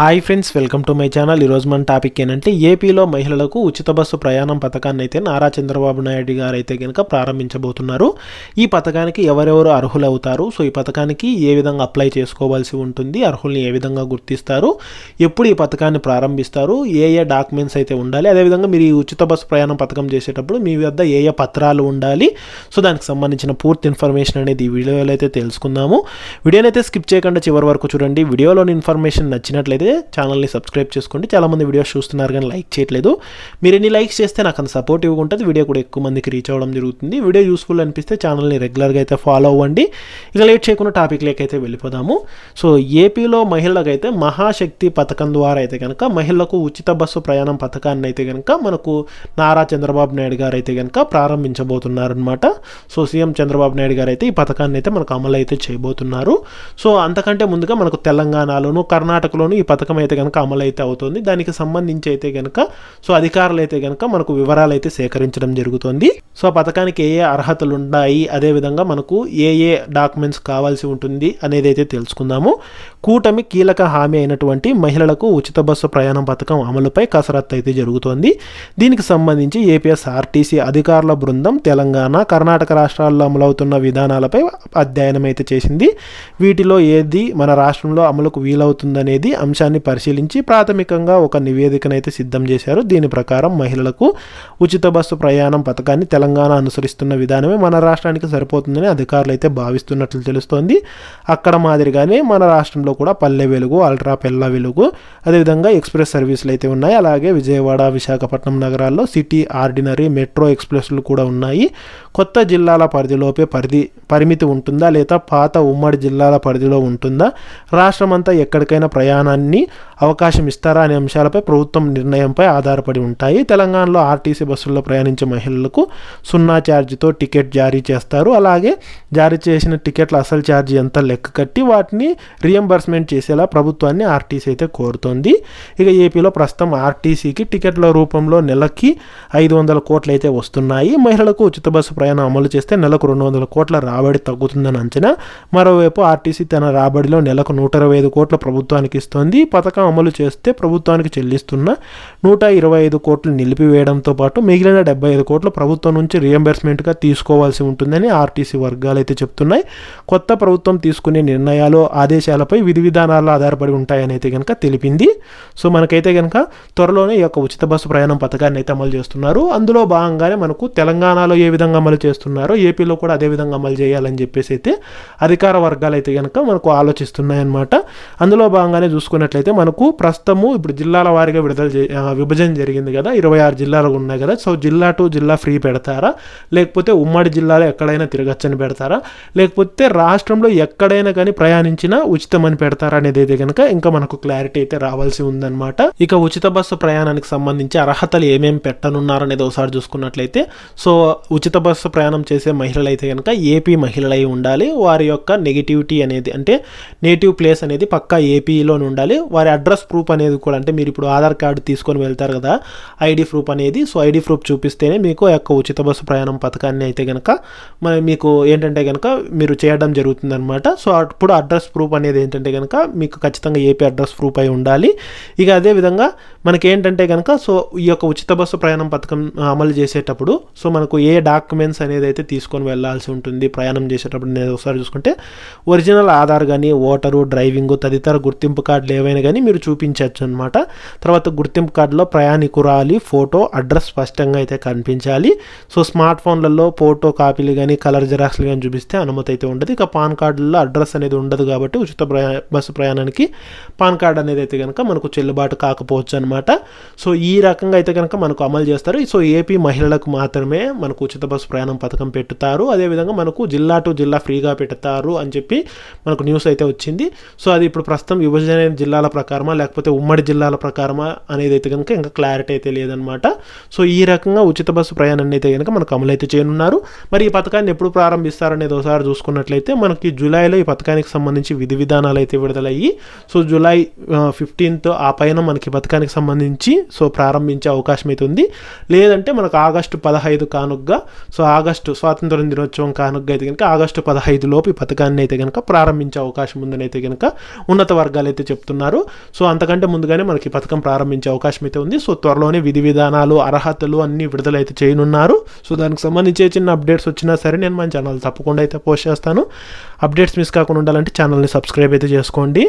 Hi friends welcome to my channel ఈరోజు మన topic ఏంటంటే ఏపీలో మహిళలకు ఉచిత బస్సు ప్రయాణం పథకాన్ని అయితే నారా చంద్రబాబు నాయుడు గారు అయితే కనుక ప్రారంభించబోతున్నారు. ఈ పథకానికి ఎవరెవరు అర్హులు అవుతారు సో ఈ పథకానికి ఏ విధంగా అప్లై చేసుకోవాల్సి ఉంటుంది? అర్హుల్ని ఏ విధంగా గుర్తిస్తారు? ఎప్పుడు ఈ పథకాన్ని ప్రారంభిస్తారు? ఏ ఏ డాక్యుమెంట్స్ అయితే ఉండాలి? అదేవిధంగా మీరు ఈ ఉచిత బస్సు ప్రయాణం పథకం చేసేటప్పుడు మీ వద్ద ఏ ఏ పత్రాలు ఉండాలి? సో దానికి సంబంధించిన పూర్తి ఇన్ఫర్మేషన్ అనేది ఈ వీడియోలో అయితే తెలుసుకుందాము. వీడియోనైతే అయితే స్కిప్ చేయకుండా చివరి వరకు చూడండి. వీడియోలోని ఇన్ఫర్మేషన్ నచ్చినట్లయితే ఛానల్ని సబ్స్క్రైబ్ చేసుకోండి. చాలామంది వీడియోస్ చూస్తున్నారు కానీ లైక్ చేయట్లేదు. మీరు ఎన్ని లైక్స్ చేస్తే నాకు అంత సపోర్టివ్గా ఉంటుంది. వీడియో కూడా ఎక్కువ మందికి రీచ్ అవ్వడం జరుగుతుంది. వీడియో యూస్ఫుల్ అనిపిస్తే ఛానల్ని రెగ్యులర్గా అయితే ఫాలో అవ్వండి. ఇక లేట్ చేయకుండా టాపిక్ అయితే వెళ్ళిపోదాము. సో ఏపీలో మహిళలకైతే మహాశక్తి పథకం ద్వారా అయితే కనుక మహిళలకు ఉచిత బస్సు ప్రయాణం పథకాన్ని అయితే కనుక మనకు నారా చంద్రబాబు నాయుడు గారు అయితే కనుక ప్రారంభించబోతున్నారనమాట సో సీఎం చంద్రబాబు నాయుడు గారు అయితే ఈ పథకాన్ని అయితే మనకు అమలు అయితే చేయబోతున్నారు. సో అంతకంటే ముందుగా మనకు తెలంగాణలోను కర్ణాటకలోను ఈ పథకం పథకం అయితే కనుక అమలు అయితే అవుతుంది. దానికి సంబంధించి అయితే కనుక సో అధికారులు అయితే కనుక మనకు వివరాలు అయితే సేకరించడం జరుగుతుంది. సో ఆ పథకానికి ఏ ఏ అర్హతలు ఉన్నాయి అదేవిధంగా మనకు ఏ ఏ డాక్యుమెంట్స్ కావాల్సి ఉంటుంది అనేది అయితే తెలుసుకుందాము. కూటమి కీలక హామీ అయినటువంటి మహిళలకు ఉచిత బస్సు ప్రయాణం పథకం అమలుపై కసరత్తు అయితే జరుగుతోంది. దీనికి సంబంధించి ఏపీఎస్ఆర్టీసీ అధికారుల బృందం తెలంగాణ కర్ణాటక రాష్ట్రాల్లో అమలవుతున్న విధానాలపై అధ్యయనం అయితే చేసింది. వీటిలో ఏది మన రాష్ట్రంలో అమలుకు వీలవుతుందనేది అంశాన్ని పరిశీలించి ప్రాథమికంగా ఒక నివేదికనైతే సిద్ధం చేశారు. దీని ప్రకారం మహిళలకు ఉచిత బస్సు ప్రయాణం పథకాన్ని తెలంగాణ అనుసరిస్తున్న విధానమే మన రాష్ట్రానికి సరిపోతుందని అధికారులు అయితే భావిస్తున్నట్లు తెలుస్తోంది. అక్కడ మాదిరిగానే మన రాష్ట్రంలో కూడా పల్లె వెలుగు అల్ట్రా పెల్ల వెలుగు అదేవిధంగా ఎక్స్ప్రెస్ సర్వీసులు అయితే ఉన్నాయి. అలాగే విజయవాడ విశాఖపట్నం నగరాల్లో సిటీ ఆర్డినరీ మెట్రో ఎక్స్ప్రెస్లు కూడా ఉన్నాయి. కొత్త జిల్లాల పరిధిలోపే పరిధి పరిమితి ఉంటుందా లేదా పాత ఉమ్మడి జిల్లాల పరిధిలో ఉంటుందా? రాష్ట్రమంతా ఎక్కడికైనా ప్రయాణాన్ని అవకాశం ఇస్తారా అనే అంశాలపై ప్రభుత్వం నిర్ణయంపై ఆధారపడి ఉంటాయి. తెలంగాణలో ఆర్టీసీ బస్సుల్లో ప్రయాణించే మహిళలకు సున్నా ఛార్జీతో టికెట్ జారీ చేస్తారు. అలాగే జారీ చేసిన టికెట్ల అసలు ఛార్జీ ఎంత లెక్క కట్టి వాటిని రియంబర్స్మెంట్ చేసేలా ప్రభుత్వాన్ని ఆర్టీసీ అయితే కోరుతోంది. ఇక ఏపీలో ప్రస్తుతం ఆర్టీసీకి టికెట్ల రూపంలో నెలకి ఐదు వందల కోట్లు అయితే వస్తున్నాయి. మహిళలకు ఉచిత బస్సు ప్రయాణం అమలు చేస్తే నెలకు రెండు వందల కోట్ల రాబడి తగ్గుతుందని అంచనా. మరోవైపు ఆర్టీసీ తన రాబడిలో నెలకు నూట ఇరవై ఐదు కోట్ల ప్రభుత్వానికి ఇస్తోంది. ఈ పథకం అమలు చేస్తే ప్రభుత్వానికి చెల్లిస్తున్న నూట ఇరవై ఐదు కోట్లు నిలిపివేయడంతో పాటు మిగిలిన డెబ్బై ఐదు కోట్లు ప్రభుత్వం నుంచి రియంబర్స్మెంట్గా తీసుకోవాల్సి ఉంటుందని ఆర్టీసీ వర్గాలు అయితే చెప్తున్నాయి. కొత్త ప్రభుత్వం తీసుకునే నిర్ణయాలు ఆదేశాలపై విధి విధానాలు ఆధారపడి ఉంటాయని అయితే కనుక తెలిపింది. సో మనకైతే కనుక త్వరలోనే ఈ యొక్క ఉచిత బస్సు ప్రయాణం పథకాన్ని అయితే అమలు చేస్తున్నారు. అందులో భాగంగానే మనకు తెలంగాణలో ఏ విధంగా అమలు చేస్తున్నారో ఏపీలో కూడా అదే విధంగా అమలు చేయాలని చెప్పేసి అయితే అధికార వర్గాలు అయితే కనుక మనకు ఆలోచిస్తున్నాయన్నమాట. అందులో భాగంగానే చూసుకున్నట్లయితే మనకు ప్రస్తుతము ఇప్పుడు జిల్లాల వారీగా విడుదల విభజన జరిగింది కదా. ఇరవై ఆరు జిల్లాలు ఉన్నాయి కదా. సో జిల్లా టు జిల్లా ఫ్రీ పెడతారా? లేకపోతే ఉమ్మడి జిల్లాలో ఎక్కడైనా తిరగచ్చని పెడతారా? లేకపోతే రాష్ట్రంలో ఎక్కడైనా కానీ ప్రయాణించినా ఉచితమని పెడతారా అనేది అయితే కనుక ఇంకా మనకు క్లారిటీ అయితే రావాల్సి ఉందన్నమాట. ఇక ఉచిత బస్సు ప్రయాణానికి సంబంధించి అర్హతలు ఏమేమి పెట్టనున్నారు అనేది ఒకసారి చూసుకున్నట్లయితే సో ఉచిత బస్సు ప్రయాణం చేసే మహిళలు అయితే కనుక ఏపీ మహిళలై ఉండాలి. వారి యొక్క నెగిటివిటీ అనేది అంటే నేటివ్ ప్లేస్ అనేది పక్కా ఏపీలోనే ఉండాలి. వారి అడ్రస్ ప్రూఫ్ అనేది కూడా అంటే మీరు ఇప్పుడు ఆధార్ కార్డు తీసుకొని వెళ్తారు కదా ఐడి ప్రూఫ్ అనేది. సో ఐడి ప్రూఫ్ చూపిస్తేనే మీకు ఆ యొక్క ఉచిత బస్సు ప్రయాణం పథకాన్ని అయితే కనుక మరి మీకు ఏంటంటే కనుక మీరు చేయడం జరుగుతుందన్నమాట. సో అప్పుడు అడ్రస్ ప్రూఫ్ అనేది ఏంటంటే కనుక మీకు ఖచ్చితంగా ఏపీ అడ్రస్ ప్రూఫ్ అయి ఉండాలి. ఇక అదే విధంగా మనకి ఏంటంటే కనుక సో ఈ యొక్క ఉచిత బస్సు ప్రయాణం పథకం అమలు చేసేటప్పుడు సో మనకు ఏ డాక్యుమెంట్స్ అనేది అయితే తీసుకొని వెళ్ళాల్సి ఉంటుంది ప్రయాణం చేసేటప్పుడు నేను ఒకసారి చూసుకుంటే. ఒరిజినల్ ఆధార్ కానీ ఓటరు డ్రైవింగ్ తదితర గుర్తింపు కార్డులు ఏవైనా కానీ మీరు చూపించవచ్చు అనమాట తర్వాత గుర్తింపు కార్డులో ప్రయాణికురాలి ఫోటో అడ్రస్ స్పష్టంగా అయితే కనిపించాలి. సో స్మార్ట్ ఫోన్లలో ఫోటో కాపీలు కానీ కలర్ జిరాక్స్లు కానీ చూపిస్తే అనుమతి అయితే ఉండదు. ఇక పాన్ కార్డులో అడ్రస్ అనేది ఉండదు కాబట్టి ఉచిత ప్రయా బస్సు ప్రయాణానికి పాన్ కార్డ్ అనేది అయితే కనుక మనకు చెల్లుబాటు కాకపోవచ్చు అనమాట సో ఈ రకంగా అయితే కనుక మనకు అమలు చేస్తారు. సో ఏపీ మహిళలకు మాత్రమే మనకు ఉచిత బస్సు ప్రయాణం పథకం పెట్టుతారు. అదేవిధంగా మనకు జిల్లా టు జిల్లా ఫ్రీగా పెడతారు అని చెప్పి మనకు న్యూస్ అయితే వచ్చింది. సో అది ఇప్పుడు ప్రస్తుతం విభజన జిల్లా జిల్లాల ప్రకారమా లేకపోతే ఉమ్మడి జిల్లాల ప్రకారమా అనేది అయితే కనుక ఇంకా క్లారిటీ అయితే లేదనమాట సో ఈ రకంగా ఉచిత బస్సు ప్రయాణాన్ని అయితే కనుక మనకు అమలు అయితే చేయనున్నారు. మరి ఈ పథకాన్ని ఎప్పుడు ప్రారంభిస్తారనేది ఒకసారి చూసుకున్నట్లయితే మనకి జూలైలో ఈ పథకానికి సంబంధించి విధి విధానాలు అయితే విడుదలయ్యి సో జూలై ఫిఫ్టీన్త్ ఆ పైన మనకి పథకానికి సంబంధించి సో ప్రారంభించే అవకాశం అయితే ఉంది. లేదంటే మనకు ఆగస్టు పదహైదు కానుగ్గా సో ఆగస్టు స్వాతంత్ర దినోత్సవం కానుగ్గా అయితే కనుక ఆగస్టు పదహైదు లోపు ఈ పథకాన్ని అయితే కనుక ప్రారంభించే అవకాశం ఉందని అయితే కనుక ఉన్నత వర్గాలు అయితే చెప్తున్నారు. అంటున్నారు సో అంతకంటే ముందుగానే మనకి ఈ పథకం ప్రారంభించే అవకాశం అయితే ఉంది. సో త్వరలోనే విధి విధానాలు అర్హతలు అన్ని విడుదలైతే చేయనున్నారు. సో దానికి సంబంధించి చిన్న అప్డేట్స్ వచ్చినా సరే నేను మన ఛానల్ తప్పకుండా అయితే పోస్ట్ చేస్తాను. అప్డేట్స్ మిస్ కాకుండా ఉండాలంటే ఛానల్ని సబ్స్క్రైబ్ అయితే చేసుకోండి.